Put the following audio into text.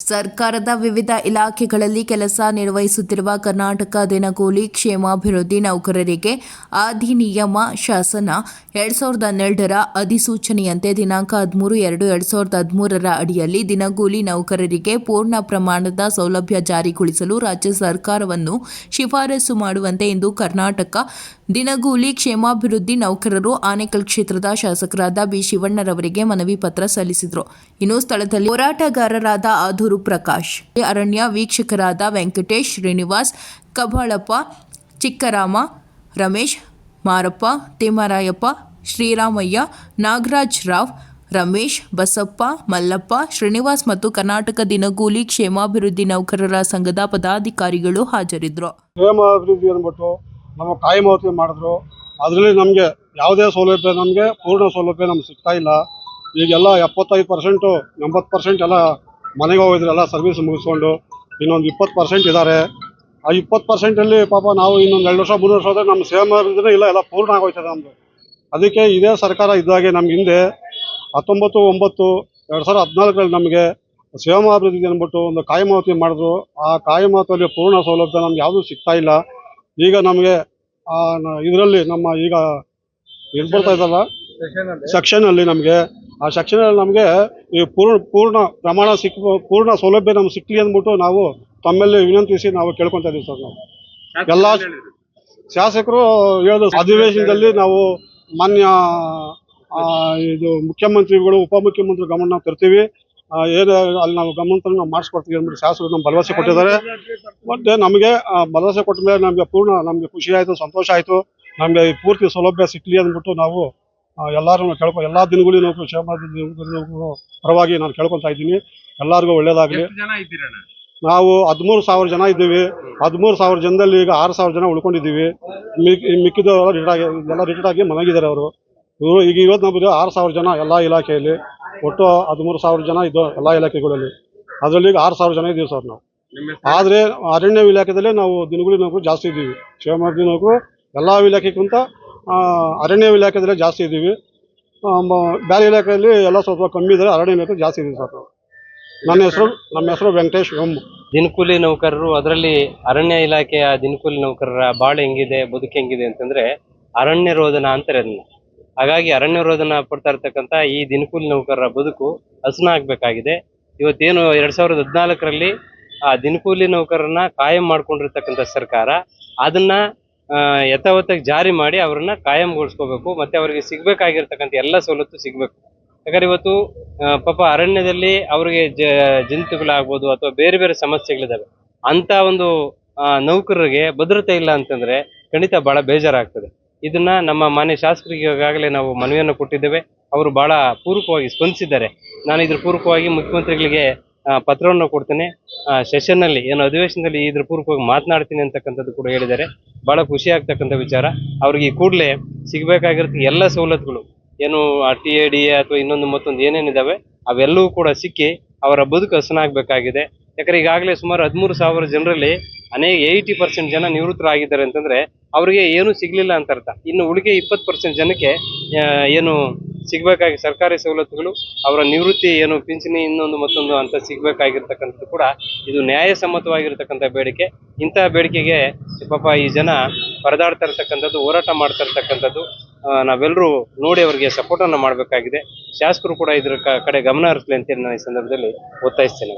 ಸರ್ಕಾರದ ವಿವಿಧ ಇಲಾಖೆಗಳಲ್ಲಿ ಕೆಲಸ ನಿರ್ವಹಿಸುತ್ತಿರುವ ಕರ್ನಾಟಕ ದಿನಗೂಲಿ ಕ್ಷೇಮಾಭಿವೃದ್ಧಿ ನೌಕರರಿಗೆ ಅಧಿನಿಯಮ ಶಾಸನ ಎರಡ್ ಸಾವಿರದ ಹನ್ನೆರಡರ ಅಧಿಸೂಚನೆಯಂತೆ ದಿನಾಂಕ ಹದಿಮೂರು ಎರಡು ಎರಡ್ ಸಾವಿರದ ಹದಿಮೂರರ ಅಡಿಯಲ್ಲಿ ದಿನಗೂಲಿ ನೌಕರರಿಗೆ ಪೂರ್ಣ ಪ್ರಮಾಣದ ಸೌಲಭ್ಯ ಜಾರಿಗೊಳಿಸಲು ರಾಜ್ಯ ಸರ್ಕಾರವನ್ನು ಶಿಫಾರಸು ಮಾಡುವಂತೆ ಇಂದು ಕರ್ನಾಟಕ ದಿನಗೂಲಿ ಕ್ಷೇಮಾಭಿವೃದ್ಧಿ ನೌಕರರು ಆನೇಕಲ್ ಕ್ಷೇತ್ರದ ಶಾಸಕರಾದ ಬಿ ಶಿವಣ್ಣರವರಿಗೆ ಮನವಿ ಪತ್ರ ಸಲ್ಲಿಸಿದರು. ಇನ್ನು ಸ್ಥಳದಲ್ಲಿ ಹೋರಾಟಗಾರರಾದ ಆದೂರು ಪ್ರಕಾಶ್. ಅರಣ್ಯ ವೀಕ್ಷಕರಾದ ವೆಂಕಟೇಶ್, ಶ್ರೀನಿವಾಸ್, ಕಬಳಪ್ಪ, ಚಿಕ್ಕರಾಮ, ರಮೇಶ್, ಮಾರಪ್ಪ, ತಿಮ್ಮರಾಯಪ್ಪ, ಶ್ರೀರಾಮಯ್ಯ, ನಾಗರಾಜ್ ರಾವ್, ರಮೇಶ್, ಬಸಪ್ಪ, ಮಲ್ಲಪ್ಪ, ಶ್ರೀನಿವಾಸ್ ಮತ್ತು ಕರ್ನಾಟಕ ದಿನಗೂಲಿ ಕ್ಷೇಮಾಭಿವೃದ್ಧಿ ನೌಕರರ ಸಂಘದ ಪದಾಧಿಕಾರಿಗಳು ಹಾಜರಿದ್ದರು. ಕ್ಷೇಮಾಭಿವೃದ್ಧಿ ಅನ್ಬಿಟ್ಟು ನಮ್ಮ ಕಾಯಮಾವತಿ ಮಾಡಿದ್ರು. ಅದರಲ್ಲಿ ನಮಗೆ ಯಾವುದೇ ಸೌಲಭ್ಯ, ನಮಗೆ ಪೂರ್ಣ ಸೌಲಭ್ಯ ನಮ್ಗೆ ಸಿಗ್ತಾ ಇಲ್ಲ. ಈಗೆಲ್ಲ ಎಪ್ಪತ್ತೈದು ಪರ್ಸೆಂಟು ಎಂಬತ್ತು ಪರ್ಸೆಂಟ್ ಎಲ್ಲ ಮನೆಗೆ ಹೋಗಿದ್ರಲ್ಲ ಸರ್ವಿಸ್ ಮುಗಿಸ್ಕೊಂಡು ಇನ್ನೊಂದು ಇಪ್ಪತ್ತು ಪರ್ಸೆಂಟ್ ಇದ್ದಾರೆ ಆ ಇಪ್ಪತ್ತು ಪರ್ಸೆಂಟಲ್ಲಿ ಪಾಪ ನಾವು ಇನ್ನೊಂದು ಎರಡು ವರ್ಷ ಮೂರು ವರ್ಷ ಹೋದ್ರೆ ನಮ್ಮ ಸೇಮ್ ಇದ್ರೆ ಇಲ್ಲ ಎಲ್ಲ ಪೂರ್ಣ ಆಗೋಯ್ತದೆ ನಮ್ಮದು ಅದಕ್ಕೆ ಇದೇ ಸರ್ಕಾರ ಇದ್ದಾಗೆ ನಮ್ಗೆ ಹಿಂದೆ ಹತ್ತೊಂಬತ್ತು ಒಂಬತ್ತು ಎರಡು ಸಾವಿರದ ಹದಿನಾಲ್ಕರಲ್ಲಿ ನಮಗೆ ಕ್ಷೇಮಾಭಿವೃದ್ಧಿ ಅಂದ್ಬಿಟ್ಟು ಒಂದು ಕಾಯಮಾವತಿ ಮಾಡಿದ್ರು. ಆ ಕಾಯಮಾವತಿಯಲ್ಲಿ ಪೂರ್ಣ ಸೌಲಭ್ಯ ನಮ್ಗೆ ಯಾವುದೂ ಸಿಗ್ತಾ ಇಲ್ಲ. ಈಗ ನಮಗೆ ಇದರಲ್ಲಿ ನಮ್ಮ ಈಗ ಇದು ಬರ್ತಾ ಇದ್ದಲ್ಲ ಸೆಕ್ಷನಲ್ಲಿ ನಮಗೆ ಆ ಸೆಕ್ಷನಲ್ಲಿ ನಮಗೆ ಈ ಪೂರ್ಣ ಪೂರ್ಣ ಪ್ರಮಾಣ ಸಿಕ್ ಪೂರ್ಣ ಸೌಲಭ್ಯ ನಮ್ಗೆ ಸಿಕ್ಕಲಿ ಅಂದ್ಬಿಟ್ಟು ನಾವು ತಮ್ಮಲ್ಲಿ ವಿನಂತಿಸಿ ನಾವು ಕೇಳ್ಕೊತಾ ಇದ್ದೀವಿ ಸರ್ ನಾವು. ಎಲ್ಲ ಶಾಸಕರು ಹೇಳಿದ ಅಧಿವೇಶನದಲ್ಲಿ ನಾವು ಮಾನ್ಯ ಆ, ಇದು ಮುಖ್ಯಮಂತ್ರಿಗಳು ಉಪಮುಖ್ಯಮಂತ್ರಿ ಗಮನ ನಾವು ತರ್ತೀವಿ ಏನು ಅಲ್ಲಿ ನಾವು ಗಮನ ನಾವು ಮಾಡಿಸ್ಕೊಡ್ತೀವಿ ಅಂದ್ಬಿಟ್ಟು ಶಾಸಕರು ನಮ್ಮ ಭರವಸೆ ಕೊಟ್ಟಿದ್ದಾರೆ. ಮತ್ತೆ ನಮಗೆ ಭರವಸೆ ಕೊಟ್ಟ ಮೇಲೆ ನಮಗೆ ಪೂರ್ಣ ನಮಗೆ ಖುಷಿ ಆಯಿತು ಸಂತೋಷ ಆಯಿತು. ನಮಗೆ ಈ ಪೂರ್ತಿ ಸೌಲಭ್ಯ ಸಿಕ್ಕಲಿ ಅಂದ್ಬಿಟ್ಟು ನಾವು ಎಲ್ಲರೂ ಕೇಳ್ಕೊ ಎಲ್ಲ ದಿನಗಳಿಗೂ ನಾವು ಕ್ಷೇಮ ದಿನಗಳು ಪರವಾಗಿ ನಾನು ಕೇಳ್ಕೊತಾ ಇದ್ದೀನಿ. ಎಲ್ಲರಿಗೂ ಒಳ್ಳೇದಾಗಲಿ. ಎಷ್ಟು ಜನ ಇದ್ದೀರಣ್ಣ? ನಾವು ಹದಿಮೂರು ಸಾವಿರ ಜನ ಇದ್ದೀವಿ. ಹದಿಮೂರು ಸಾವಿರ ಜನದಲ್ಲಿ ಈಗ ಆರು ಸಾವಿರ ಜನ ಉಳ್ಕೊಂಡಿದ್ದೀವಿ. ಮಿಕ್ಕಿದವರೆಲ್ಲ ಮಿಕ್ಕಿದವರು ರಿಟೈರ್ಡ್ ಆಗಿ ಎಲ್ಲ ರಿಟೈರ್ ಆಗಿ ಮನೆಗಿದ್ದಾರೆ ಅವರು. ಇವರು ಈಗ ಇವತ್ತು ನಮಗೆ ಆರು ಸಾವಿರ ಜನ ಎಲ್ಲ ಇಲಾಖೆಯಲ್ಲಿ. ಒಟ್ಟು ಹದಿಮೂರು ಸಾವಿರ ಜನ ಇದ್ದು ಎಲ್ಲ ಇಲಾಖೆಗಳಲ್ಲಿ. ಅದರಲ್ಲಿ ಈಗ ಆರು ಸಾವಿರ ಜನ ಇದ್ದೀವಿ ಸರ್ ನಾವು. ಆದರೆ ಅರಣ್ಯ ಇಲಾಖೆದಲ್ಲೇ ನಾವು ದಿನಗಳಿಗೆ ನಾವು ಜಾಸ್ತಿ ಇದ್ದೀವಿ. ಶಿವಮೊಗ್ಗ ದಿನಕ್ಕೂ ಎಲ್ಲ ಇಲಾಖೆಗಿಂತ ಅರಣ್ಯ ಇಲಾಖೆದಲ್ಲೇ ಜಾಸ್ತಿ ಇದ್ದೀವಿ ಬೇರೆ ಇಲಾಖೆಯಲ್ಲಿ ಎಲ್ಲ ಸ್ವಲ್ಪ ಕಮ್ಮಿ ಇದ್ದಾರೆ. ಅರಣ್ಯ ಇಲಾಖೆ ಜಾಸ್ತಿ ಇದೆ ಸರ್. ನನ್ನ ಹೆಸರು, ನಮ್ಮ ಹೆಸರು ವೆಂಕಟೇಶ್ ಎಂ ದಿನಕೂಲಿ ನೌಕರರು, ಅದರಲ್ಲಿ ಅರಣ್ಯ ಇಲಾಖೆಯ ದಿನಕೂಲಿ ನೌಕರರ ಬಾಳೆ ಹೆಂಗಿದೆ, ಬದುಕು ಹೆಂಗಿದೆ ಅಂತಂದ್ರೆ ಅರಣ್ಯ ರೋದನ ಅಂತಾರೆ ಅದನ್ನ. ಹಾಗಾಗಿ ಅರಣ್ಯ ರೋದನ ಪಡ್ತಾ ಇರ್ತಕ್ಕಂಥ ಈ ದಿನಕೂಲಿ ನೌಕರರ ಬದುಕು ಹಸನ ಆಗ್ಬೇಕಾಗಿದೆ. ಇವತ್ತೇನು ಎರಡ್ ಸಾವಿರದ ಹದಿನಾಲ್ಕರಲ್ಲಿ ಆ ದಿನಕೂಲಿ ನೌಕರರನ್ನ ಕಾಯಂ ಮಾಡ್ಕೊಂಡಿರ್ತಕ್ಕಂಥ ಸರ್ಕಾರ ಅದನ್ನ ಯಥಾವತ್ತಾಗಿ ಜಾರಿ ಮಾಡಿ ಅವ್ರನ್ನ ಕಾಯಂಗೊಳಿಸ್ಕೋಬೇಕು, ಮತ್ತೆ ಅವರಿಗೆ ಸಿಗ್ಬೇಕಾಗಿರ್ತಕ್ಕಂಥ ಎಲ್ಲ ಸವಲತ್ತು ಸಿಗ್ಬೇಕು. ಯಾಕಂದ್ರೆ ಇವತ್ತು ಪಾಪ ಅರಣ್ಯದಲ್ಲಿ ಅವರಿಗೆ ಜಂತುಗಳಾಗ್ಬೋದು ಅಥವಾ ಬೇರೆ ಬೇರೆ ಸಮಸ್ಯೆಗಳಿದಾವೆ ಅಂತ ಒಂದು ನೌಕರರಿಗೆ ಭದ್ರತೆ ಇಲ್ಲ ಅಂತಂದ್ರೆ ಖಂಡಿತ ಬಹಳ ಬೇಜಾರಾಗ್ತದೆ. ಇದನ್ನ ನಮ್ಮ ಮಾನ್ಯ ಶಾಸಕರಿಗೆ ಈಗಾಗಲೇ ನಾವು ಮನವಿಯನ್ನು ಕೊಟ್ಟಿದ್ದೇವೆ. ಅವರು ಬಹಳ ಪೂರಕವಾಗಿ ಸ್ಪಂದಿಸಿದ್ದಾರೆ. ನಾನು ಇದ್ರ ಪೂರಕವಾಗಿ ಮುಖ್ಯಮಂತ್ರಿಗಳಿಗೆ ಪತ್ರವನ್ನು ಕೊಡ್ತೇನೆ. ಸೆಷನ್ನಲ್ಲಿ ಏನು ಅಧಿವೇಶನದಲ್ಲಿ ಇದ್ರ ಪೂರ್ವಕವಾಗಿ ಮಾತನಾಡ್ತೀನಿ ಅಂತಕ್ಕಂಥದ್ದು ಕೂಡ ಹೇಳಿದ್ದಾರೆ. ಬಹಳ ಖುಷಿ ಆಗ್ತಕ್ಕಂಥ ವಿಚಾರ. ಅವ್ರಿಗೆ ಕೂಡಲೇ ಸಿಗಬೇಕಾಗಿರೋ ಎಲ್ಲ ಸವಲತ್ತುಗಳು. ಏನು ಟಿ ಎ ಡಿ ಎ ಅಥವಾ ಇನ್ನೊಂದು ಮತ್ತೊಂದು ಏನೇನಿದಾವೆ, ಅವೆಲ್ಲವೂ ಕೂಡ ಸಿಕ್ಕಿ ಅವರ ಬದುಕು ಹಸನಾಗಬೇಕಾಗಿದೆ. ಯಾಕಂದ್ರೆ ಈಗಾಗಲೇ ಸುಮಾರು ಹದಿಮೂರು ಸಾವಿರ ಜನರಲ್ಲಿ ಅನೇಕ ಏಯ್ಟಿ ಪರ್ಸೆಂಟ್ ಜನ ನಿವೃತ್ತರಾಗಿದ್ದಾರೆ ಅಂತಂದ್ರೆ ಅವರಿಗೆ ಏನು ಸಿಗಲಿಲ್ಲ ಅಂತ ಅರ್ಥ. ಇನ್ನು ಉಳಿಗೆ ಇಪ್ಪತ್ತು ಪರ್ಸೆಂಟ್ ಜನಕ್ಕೆ ಏನು ಸಿಗ್ಬೇಕಾಗಿ ಸರ್ಕಾರಿ ಸವಲತ್ತುಗಳು, ಅವರ ನಿವೃತ್ತಿ ಏನು, ಪಿಂಚಣಿ ಇನ್ನೊಂದು ಮತ್ತೊಂದು ಅಂತ ಸಿಗಬೇಕಾಗಿರ್ತಕ್ಕಂಥದ್ದು ಕೂಡ ಇದು ನ್ಯಾಯಸಮ್ಮತವಾಗಿರ್ತಕ್ಕಂಥ ಬೇಡಿಕೆ. ಇಂತಹ ಬೇಡಿಕೆಗೆ ಪಾಪ ಈ ಜನ ಪರದಾಡ್ತಾ ಇರ್ತಕ್ಕಂಥದ್ದು, ಹೋರಾಟ ಮಾಡ್ತಾ ಇರ್ತಕ್ಕಂಥದ್ದು ನಾವೆಲ್ಲರೂ ನೋಡಿ ಅವರಿಗೆ ಸಪೋರ್ಟನ್ನು ಮಾಡಬೇಕಾಗಿದೆ. ಶಾಸಕರು ಕೂಡ ಇದ್ರ ಕಡೆ ಗಮನ ಹರಿಸಲಿ ಅಂತೇಳಿ ನಾನು ಈ ಸಂದರ್ಭದಲ್ಲಿ ಒತ್ತಾಯಿಸ್ತೇನೆ.